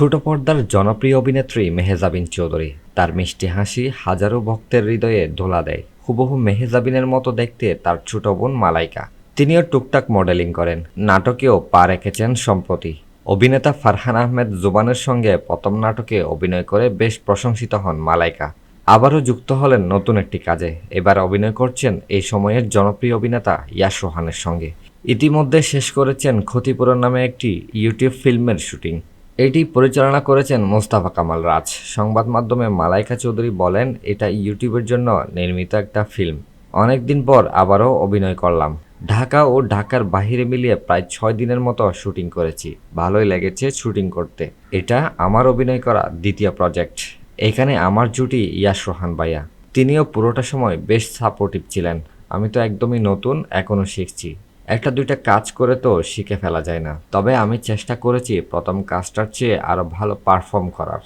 ছোট পর্দার জনপ্রিয় অভিনেত্রী মেহেজাবিন চৌধুরী। তার মিষ্টি হাসি হাজারো ভক্তের হৃদয়ে দোলা দেয়। হুবহু মেহেজাবিনের মতো দেখতে তার ছোট বোন মালাইকা। তিনিও টুকটাক মডেলিং করেন, নাটকেও পা রেখেছেন সম্প্রতি। অভিনেতা ফারহান আহমেদ জুবানের সঙ্গে প্রথম নাটকে অভিনয় করে বেশ প্রশংসিত হন মালাইকা। আবারও যুক্ত হলেন নতুন একটি কাজে। এবার অভিনয় করছেন এই সময়ের জনপ্রিয় অভিনেতা ইয়াশ রোহানের সঙ্গে। ইতিমধ্যে শেষ করেছেন ক্ষতিপূরণ নামে একটি ইউটিউব ফিল্মের শুটিং। এটি পরিচালনা করেছেন মোস্তাফা কামাল রাজ। সংবাদ মাধ্যমে মালাইকা চৌধুরী বলেন, এটা ইউটিউবের জন্য নির্মিত একটা ফিল্ম। অনেকদিন পর আবারও অভিনয় করলাম। ঢাকা ও ঢাকার বাহিরে মিলিয়ে প্রায় ছয় দিনের মতো শুটিং করেছি। ভালোই লেগেছে শুটিং করতে। এটা আমার অভিনয় করা দ্বিতীয় প্রজেক্ট। এখানে আমার জুটি ইয়াশ রোহান ভাইয়া। তিনিও পুরোটা সময় বেশ সাপোর্টিভ ছিলেন। আমি তো একদমই নতুন এখনও শিখছি। একটা দুইটা কাজ করে তো শিখে ফেলা যায় না। তবে আমি চেষ্টা করেছি প্রথম কাজটার চেয়ে আরও ভালো পারফর্ম করার।